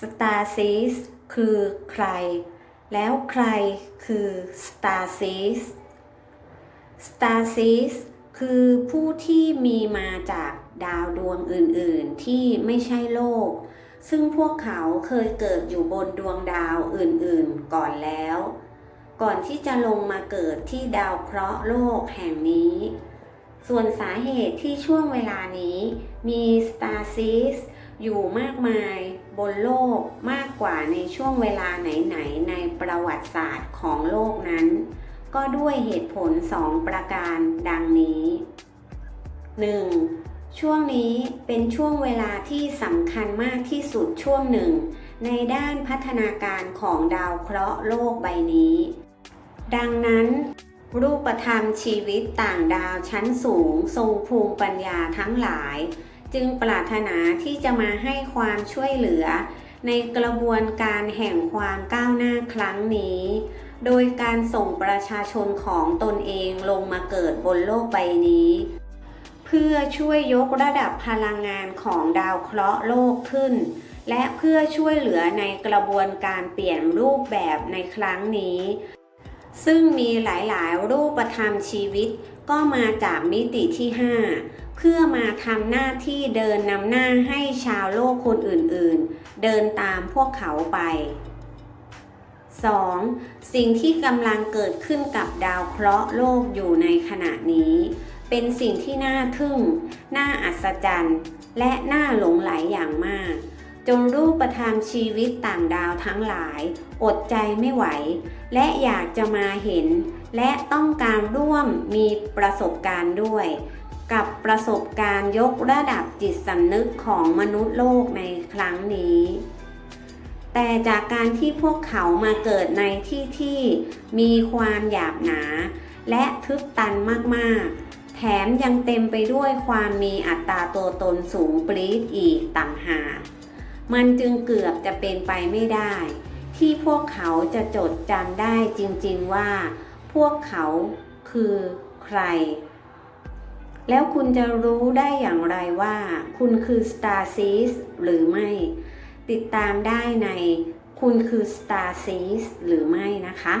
Star s e s คือใคร แล้วใครคือ Star s e s Star s e s คือผู้ที่มีมาจากดาวดวงอื่นๆที่ไม่ใช่โลก ซึ่งพวกเขาเคยเกิดอยู่บนดวงดาวอื่นๆก่อนแล้ว ก่อนที่จะลงมาเกิดที่ดาวเคราะห์โลกแห่งนี้ ส่วนสาเหตุที่ช่วงเวลานี้มี Star s e s อยู่มากมายบนโลกมากกว่าในช่วงเวลาไหนๆในประวัติศาสตร์ของโลกนั้น ก็ด้วยเหตุผลสองประการดังนี้ 1. ช่วงนี้เป็นช่วงเวลาที่สำคัญมากที่สุดช่วงหนึ่ง ในด้านพัฒนาการของดาวเคราะห์โลกใบนี้ ดังนั้นรูปธรรมชีวิตต่างดาวชั้นสูง ทรงภูมิปัญญาทั้งหลาย จึงปรารถนาที่จะมาให้ความช่วยเหลือ ในกระบวนการแห่งความก้าวหน้าครั้งนี้ โดยการส่งประชาชนของตนเองลงมาเกิดบนโลกใบนี้ เพื่อช่วยยกระดับพลังงานของดาวเคราะห์โลกขึ้น และเพื่อช่วยเหลือในกระบวนการเปลี่ยนรูปแบบในครั้งนี้ ซึ่งมีหลายๆ รูปธรรมชีวิตก็มาจากมิติที่ 5 เพื่อมาทำหน้าที่เดินนำหน้าให้ชาวโลกคนอื่นๆ เดินตามพวกเขาไป 2. สิ่งที่กำลังเกิดขึ้นกับดาวเคราะห์โลกอยู่ในขณะนี้ เป็นสิ่งที่น่าทึ่ง น่าอัศจรรย์ และน่าหลงไหลอย่างมาก จนรูปธรรมชีวิตต่างดาวทั้งหลาย อดใจไม่ไหว และอยากจะมาเห็น และต้องการร่วมมีประสบการณ์ด้วย กับประสบการณ์ยกระดับจิตสำนึกของมนุษย์โลกในครั้งนี้แต่จากการที่พวกเขามาเกิดในที่ที่มีความหยาบหนา และทึบตันมากๆ แถมยังเต็มไปด้วยความมีอัตราตัวตนสูงปรี๊ดอีกต่างหาก มันจึงเกือบจะเป็นไปไม่ได้ ที่พวกเขาจะจดจำได้จริงๆว่า พวกเขาคือใคร แล้วคุณจะรู้ได้อย่างไรว่า คุณคือ Star s e s หรือไม่ ติดตามได้ในคุณคือ Star s e s หรือไม่นะคะ